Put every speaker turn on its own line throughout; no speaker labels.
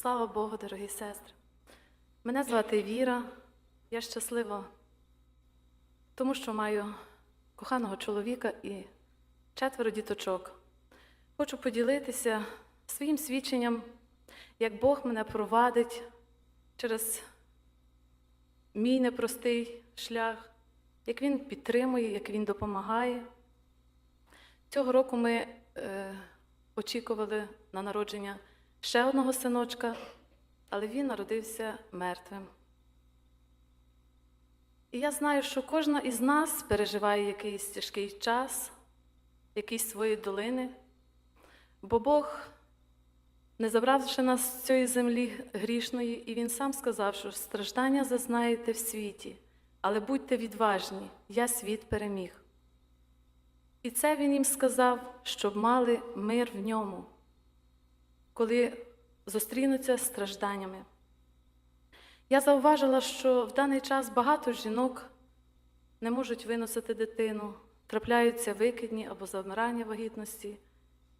Слава Богу, дорогі сестри. Мене звати Віра. Я щаслива, тому що маю коханого чоловіка і четверо діточок. Хочу поділитися своїм свідченням, як Бог мене провадить через мій непростий шлях, як Він підтримує, як Він допомагає. Цього року ми е, очікували на народження ще одного синочка, але він народився мертвим. І я знаю, що кожна із нас переживає якийсь тяжкий час, якісь свої долини, бо Бог, не забравши нас з цієї землі грішної, і Він сам сказав, що страждання зазнаєте в світі, але будьте відважні, я світ переміг. І це він їм сказав, щоб мали мир в ньому, коли зустрінуться з стражданнями. Я зауважила, що в даний час багато жінок не можуть виносити дитину, трапляються викидні або замирання вагітності,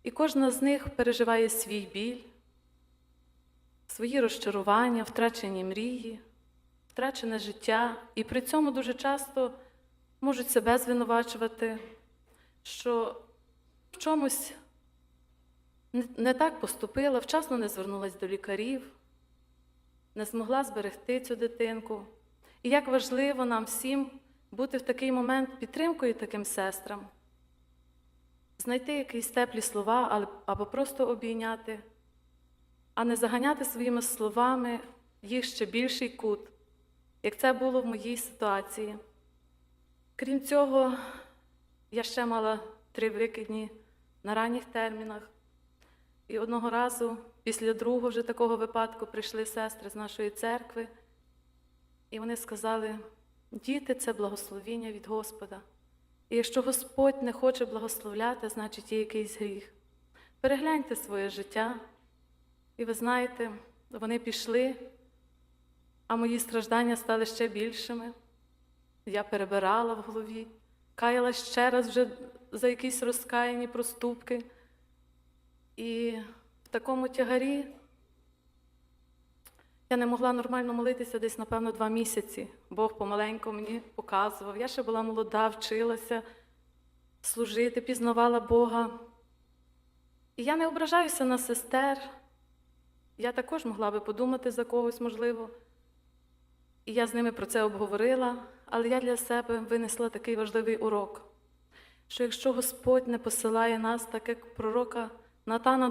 і кожна з них переживає свій біль, свої розчарування, втрачені мрії, втрачене життя, і при цьому дуже часто можуть себе звинувачувати що в чомусь не- так поступила, вчасно не звернулася до лікарів, не змогла зберегти цю дитинку. І як важливо нам всім бути в такий момент підтримкою таким сестрам, знайти якісь теплі слова або просто обійняти, а не заганяти своїми словами їх ще більший кут, як це було в моїй ситуації. Крім цього, я ще мала три викидні на ранніх термінах. І одного разу, після другого вже такого випадку, прийшли сестри з нашої церкви, і вони сказали: діти це благословіння від Господа. І якщо Господь не хоче благословляти, значить є якийсь гріх. Перегляньте своє життя, і ви знаєте, вони пішли, а мої страждання стали ще більшими. Я перебирала в голові каяла ще раз вже за якісь розкаяні проступки. І в такому тягарі я не могла нормально молитися десь, напевно, два місяці. Бог помаленьку мені показував. Я ще була молода, вчилася служити, пізнавала Бога. І я не ображаюся на сестер. Я також могла би подумати за когось, можливо. І я з ними про це обговорила, але я для себе винесла такий важливий урок, що якщо Господь не посилає нас, так як пророка Натана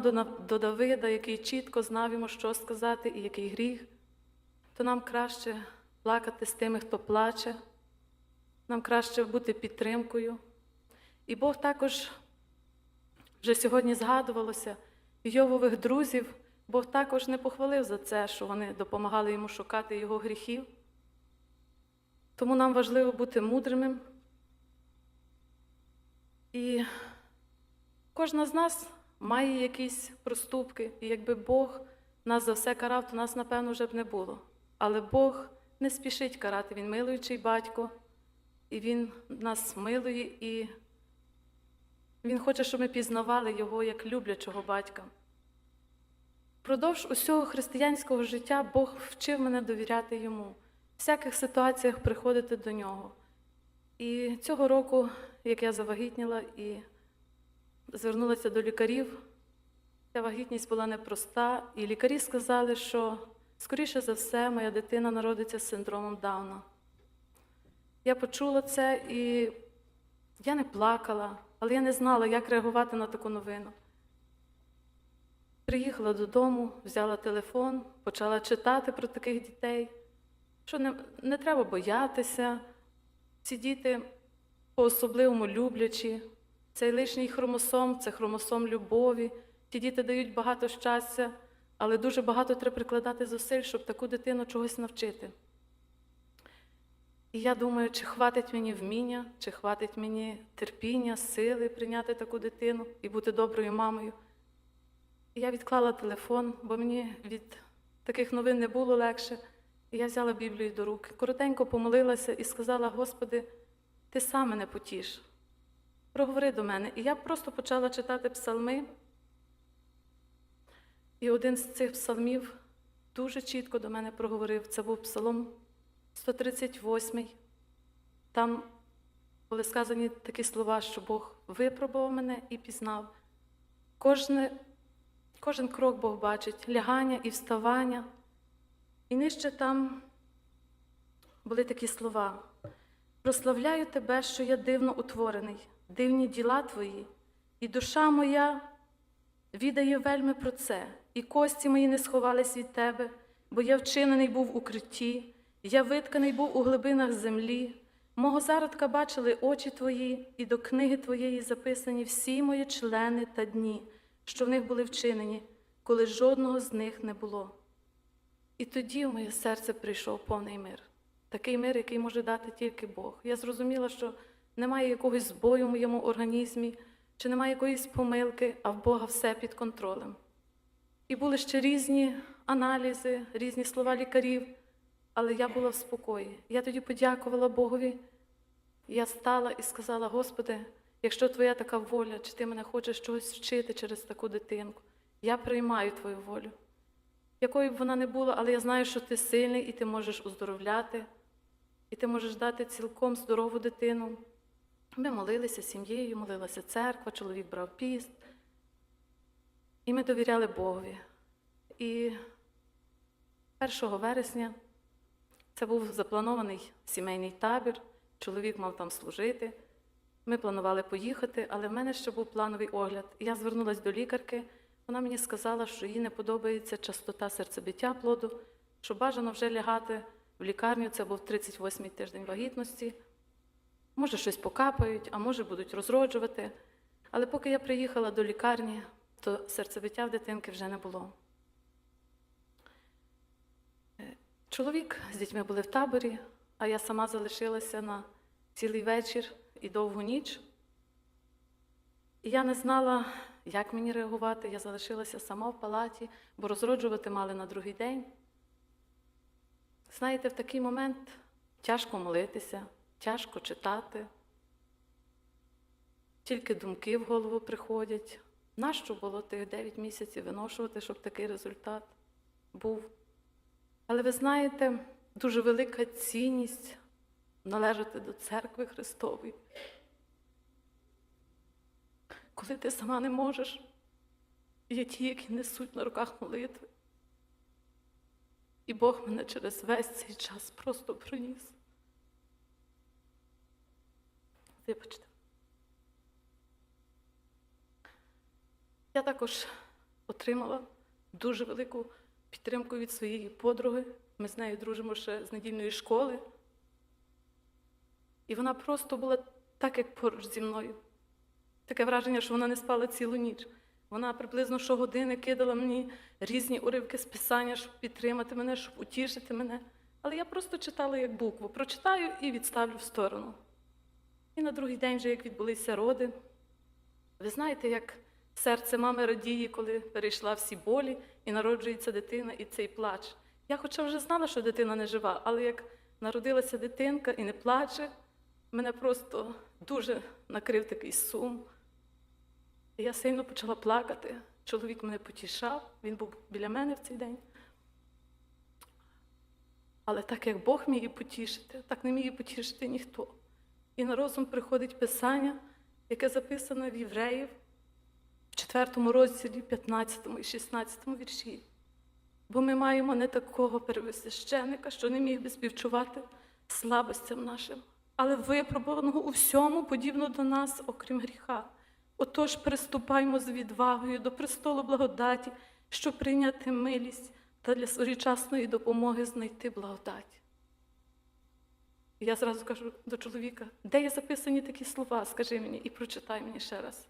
до, Давида, який чітко знав йому, що сказати і який гріх, то нам краще плакати з тими, хто плаче, нам краще бути підтримкою. І Бог також вже сьогодні згадувалося, Йовових друзів Бог також не похвалив за це, що вони допомагали йому шукати його гріхів. Тому нам важливо бути мудрими. І кожна з нас має якісь проступки, і якби Бог нас за все карав, то нас, напевно, вже б не було. Але Бог не спішить карати, Він милуючий батько, і Він нас милує, і Він хоче, щоб ми пізнавали Його як люблячого батька. Впродовж усього християнського життя Бог вчив мене довіряти йому, в всяких ситуаціях приходити до нього. І цього року, як я завагітніла і звернулася до лікарів, ця вагітність була непроста, і лікарі сказали, що, скоріше за все, моя дитина народиться з синдромом Дауна. Я почула це і я не плакала, але я не знала, як реагувати на таку новину. Приїхала додому, взяла телефон, почала читати про таких дітей, що не, не треба боятися. Ці діти по-особливому люблячі. Цей лишній хромосом це хромосом любові. Ті діти дають багато щастя, але дуже багато треба прикладати зусиль, щоб таку дитину чогось навчити. І я думаю, чи хватить мені вміння, чи хватить мені терпіння, сили прийняти таку дитину і бути доброю мамою. І я відклала телефон, бо мені від таких новин не було легше. І я взяла Біблію до рук, коротенько помолилася і сказала: Господи, ти сам мене потіш. Проговори до мене. І я просто почала читати псалми. І один з цих псалмів дуже чітко до мене проговорив. Це був Псалом 138. Там були сказані такі слова, що Бог випробував мене і пізнав. Кожне, кожен крок Бог бачить, лягання і вставання. І нижче там були такі слова. Прославляю тебе, що я дивно утворений, дивні діла твої, і душа моя відає вельми про це, і кості мої не сховались від тебе, бо я вчинений був в укритті, я витканий був у глибинах землі. Мого зародка бачили очі твої, і до книги твоєї записані всі мої члени та дні, що в них були вчинені, коли жодного з них не було. І тоді в моє серце прийшов повний мир. Такий мир, який може дати тільки Бог. Я зрозуміла, що немає якогось збою в моєму організмі, чи немає якоїсь помилки, а в Бога все під контролем. І були ще різні аналізи, різні слова лікарів, але я була в спокої. Я тоді подякувала Богові. Я стала і сказала: Господи, якщо Твоя така воля, чи ти мене хочеш чогось вчити через таку дитинку, я приймаю Твою волю. Якою б вона не була, але я знаю, що ти сильний і ти можеш оздоровляти, і ти можеш дати цілком здорову дитину. Ми молилися сім'єю, молилася церква, чоловік брав піст. І ми довіряли Богові. І 1 вересня це був запланований сімейний табір, чоловік мав там служити. Ми планували поїхати, але в мене ще був плановий огляд. Я звернулася до лікарки. Вона мені сказала, що їй не подобається частота серцебиття плоду, що бажано вже лягати в лікарню. Це був 38-й тиждень вагітності. Може, щось покапають, а може будуть розроджувати. Але поки я приїхала до лікарні, то серцебиття в дитинки вже не було. Е, Чоловік з дітьми були в таборі, а я сама залишилася на цілий вечір і довгу ніч. І я не знала, як мені реагувати. Я залишилася сама в палаті, бо розроджувати мали на другий день. Знаєте, в такий момент тяжко молитися, тяжко читати. Тільки думки в голову приходять. Нащо було тих 9 місяців виношувати, щоб такий результат був? Але ви знаєте, дуже велика цінність належати до церкви Христової. Коли ти сама не можеш, є ті, які несуть на руках молитви. І Бог мене через весь цей час просто приніс. Вибачте. Я також отримала дуже велику підтримку від своєї подруги. Ми з нею дружимо ще з недільної школи. І вона просто була так, як поруч зі мною. Таке враження, що вона не спала цілу ніч. Вона приблизно щогодини кидала мені різні уривки з писання, щоб підтримати мене, щоб утішити мене. Але я просто читала як букву. Прочитаю і відставлю в сторону. І на другий день, вже як відбулися роди, ви знаєте, як серце мами радіє, коли перейшла всі болі і народжується дитина, і цей плач. Я хоча вже знала, що дитина не жива, але як народилася дитинка і не плаче, мене просто дуже накрив такий сум. І я сильно почала плакати. Чоловік мене потішав, він був біля мене в цей день. Але так як Бог міг потішити, так не міг потішити ніхто. І на розум приходить Писання, яке записане в Євреїв в 4 розділі, 15 і 16 вірші. Бо ми маємо не такого первосвященика, що не міг би співчувати слабостям нашим, але випробуваного у всьому подібно до нас, окрім гріха. Отож, приступаймо з відвагою до престолу благодаті, щоб прийняти милість та для своєчасної допомоги знайти благодать. І я зразу кажу до чоловіка, де є записані такі слова, скажи мені і прочитай мені ще раз.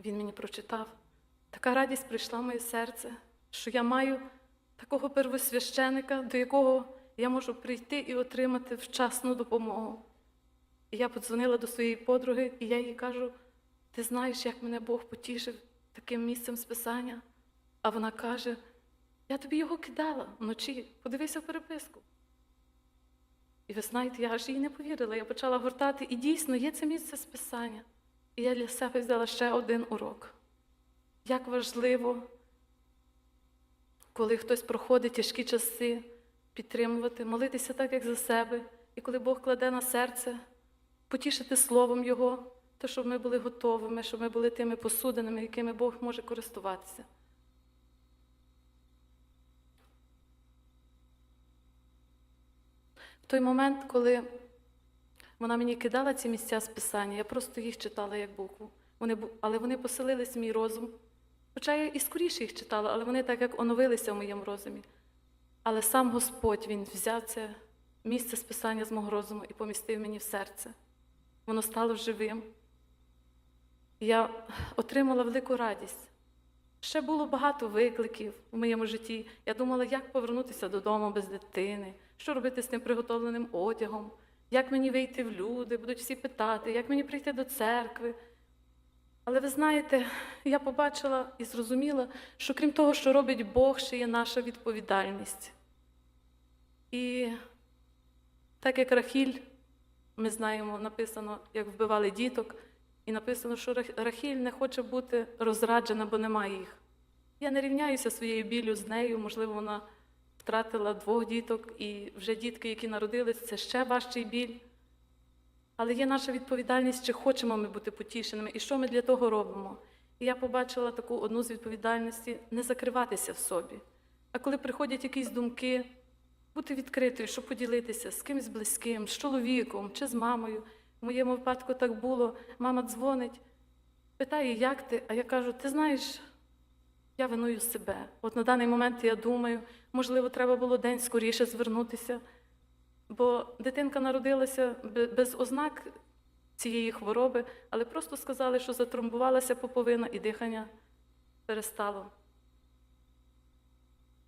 Він мені прочитав. Така радість прийшла в моє серце, що я маю такого первосвященика, до якого я можу прийти і отримати вчасну допомогу. І я подзвонила до своєї подруги, і я їй кажу: ти знаєш, як мене Бог потішив таким місцем списання? А вона каже: я тобі його кидала вночі, подивися в переписку. І ви знаєте, я аж їй не повірила. Я почала гортати, і дійсно є це місце списання. І я для себе взяла ще один урок. Як важливо коли хтось проходить тяжкі часи, підтримувати, молитися так, як за себе. І коли Бог кладе на серце, потішити словом Його, то щоб ми були готовими, щоб ми були тими посудинами, якими Бог може користуватися. В той момент, коли вона мені кидала ці місця з писання, я просто їх читала як букву. Вони, але вони поселились в мій розум. Хоча я і скоріше їх читала, але вони так як оновилися в моєму розумі. Але сам Господь Він взяв це місце списання з мого розуму і помістив мені в серце. Воно стало живим. Я отримала велику радість. Ще було багато викликів у моєму житті. Я думала, як повернутися додому без дитини, що робити з тим приготовленим одягом, як мені вийти в люди, будуть всі питати, як мені прийти до церкви. Але ви знаєте, я побачила і зрозуміла, що крім того, що робить Бог, ще є наша відповідальність. І так як Рахіль, ми знаємо, написано, як вбивали діток, і написано, що Рах- Рахіль не хоче бути розраджена, бо немає їх. Я не рівняюся своєю біллю з нею, можливо, вона втратила двох діток, і вже дітки, які народились, це ще важчий біль. Але є наша відповідальність, чи хочемо ми бути потішеними, і що ми для того робимо. І я побачила таку одну з відповідальності не закриватися в собі. А коли приходять якісь думки, бути відкритою, щоб поділитися з кимось близьким, з чоловіком чи з мамою. В моєму випадку так було. Мама дзвонить, питає, як ти? А я кажу, ти знаєш, я виную себе. От на даний момент я думаю, можливо, треба було день скоріше звернутися. Бо дитинка народилася без ознак цієї хвороби, але просто сказали, що затромбувалася поповина і дихання перестало.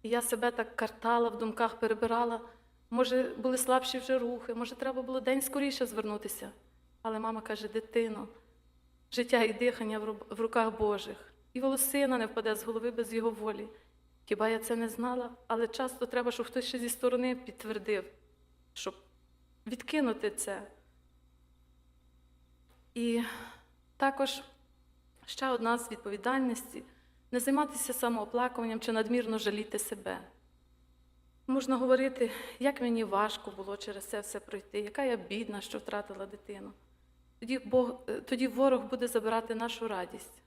І я себе так картала в думках, перебирала. Може, були слабші вже рухи, може, треба було день скоріше звернутися. Але мама каже: дитино, життя і дихання в руках Божих, і волосина не впаде з голови без його волі. Хіба я це не знала? Але часто треба, щоб хтось ще зі сторони підтвердив, щоб відкинути це. І також ще одна з відповідальностей не займатися самооплакуванням чи надмірно жаліти себе. Можна говорити, як мені важко було через це все пройти, яка я бідна, що втратила дитину. Тоді, Бог, е, тоді ворог буде забирати нашу радість.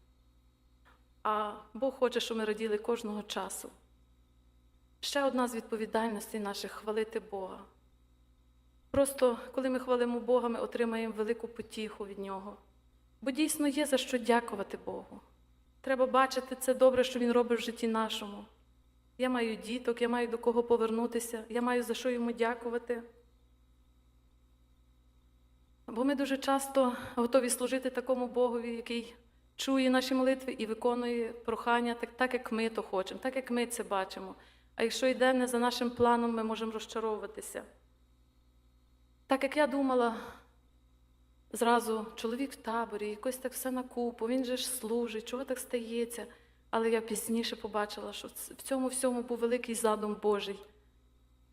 А Бог хоче, щоб ми раділи кожного часу. Ще одна з відповідальностей наших хвалити Бога. Просто коли ми хвалимо Бога, ми отримаємо велику потіху від Нього. Бо дійсно є за що дякувати Богу. Треба бачити це добре, що Він робить в житті нашому. Я маю діток, я маю до кого повернутися, я маю за що йому дякувати. Бо ми дуже часто готові служити такому Богові, який чує наші молитви і виконує прохання так, так як ми то хочемо, так як ми це бачимо. А якщо йде не за нашим планом, ми можемо розчаровуватися. Так як я думала, зразу чоловік в таборі, якось так все на купу, він же ж служить, чого так стається. Але я пізніше побачила, що в цьому всьому був великий задум Божий.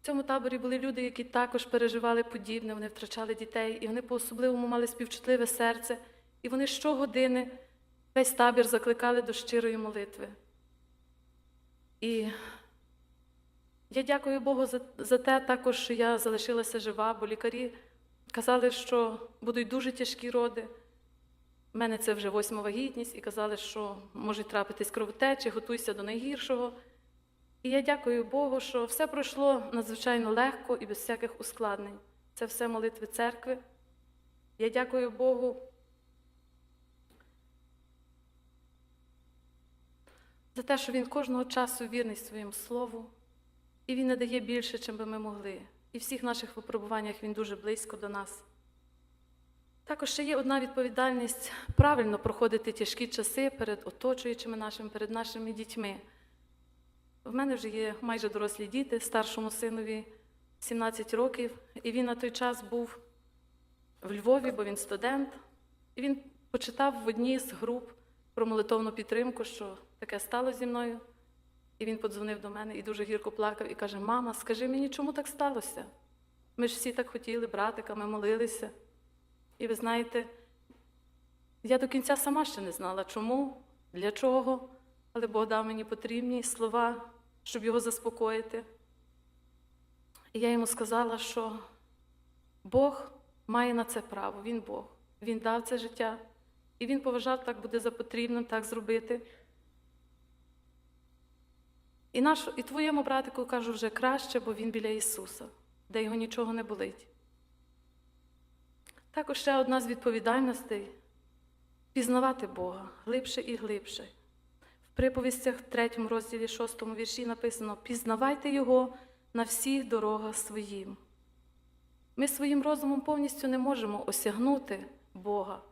В цьому таборі були люди, які також переживали подібне, вони втрачали дітей, і вони по-особливому мали співчутливе серце, і вони щогодини весь табір закликали до щирої молитви. І я дякую Богу за, за те також, що я залишилася жива, бо лікарі казали, що будуть дуже тяжкі роди. У мене це вже восьма вагітність, і казали, що можуть трапитись кровотечі, готуйся до найгіршого. І я дякую Богу, що все пройшло надзвичайно легко і без всяких ускладнень. Це все молитви церкви. Я дякую Богу за те, що Він кожного часу вірний своєму слову, і Він не дає більше, чим би ми могли. І в всіх наших випробуваннях Він дуже близько до нас. Також ще є одна відповідальність правильно проходити тяжкі часи перед оточуючими нашими, перед нашими дітьми. В мене вже є майже дорослі діти, старшому синові 17 років, і він на той час був в Львові, бо він студент. І він почитав в одній з груп про молитовну підтримку, що таке стало зі мною. І він подзвонив до мене і дуже гірко плакав і каже: Мама, скажи мені, чому так сталося? Ми ж всі так хотіли, братиками молилися. І ви знаєте, я до кінця сама ще не знала, чому, для чого, але Бог дав мені потрібні слова, щоб його заспокоїти. І я йому сказала, що Бог має на це право, Він Бог. Він дав це життя, і він поважав, так буде за потрібним, так зробити. І, наш, і твоєму братику кажу вже краще, бо він біля Ісуса, де його нічого не болить. Також ще одна з відповідальностей пізнавати Бога глибше і глибше. В приповістях, 3 розділі 6 вірші написано: пізнавайте Його на всіх дорогах своїм. Ми своїм розумом повністю не можемо осягнути Бога,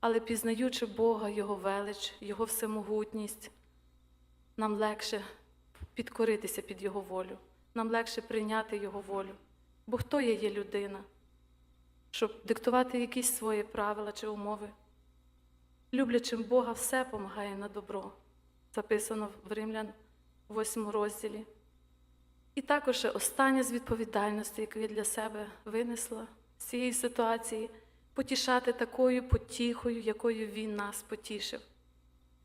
але пізнаючи Бога, Його велич, Його всемогутність, нам легше підкоритися під Його волю, нам легше прийняти Його волю. Бо хто є, є людина, щоб диктувати якісь свої правила чи умови? Люблячим Бога все помагає на добро, записано в Римлян 8 розділі. І також ще остання з відповідальності, яку я для себе винесла з цієї ситуації, потішати такою потіхою, якою Він нас потішив.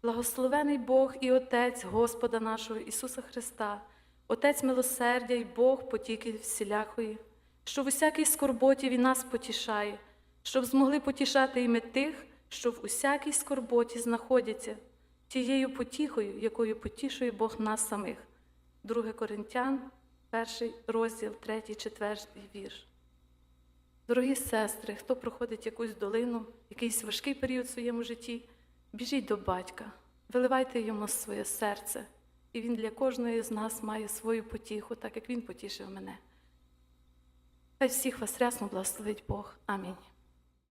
Благословений Бог і Отець Господа нашого Ісуса Христа, Отець милосердя і Бог потіки всілякої, що в усякій скорботі Він нас потішає, щоб змогли потішати і ми тих, що в усякій скорботі знаходяться, тією потіхою, якою потішує Бог нас самих. 2 Коринтян, перший розділ, третій, четвертий вірш. Дорогі сестри, хто проходить якусь долину, якийсь важкий період в своєму житті, біжіть до батька, виливайте йому своє серце, і він для кожної з нас має свою потіху, так як він потішив мене. Хай всіх вас рясно благословить Бог. Амінь.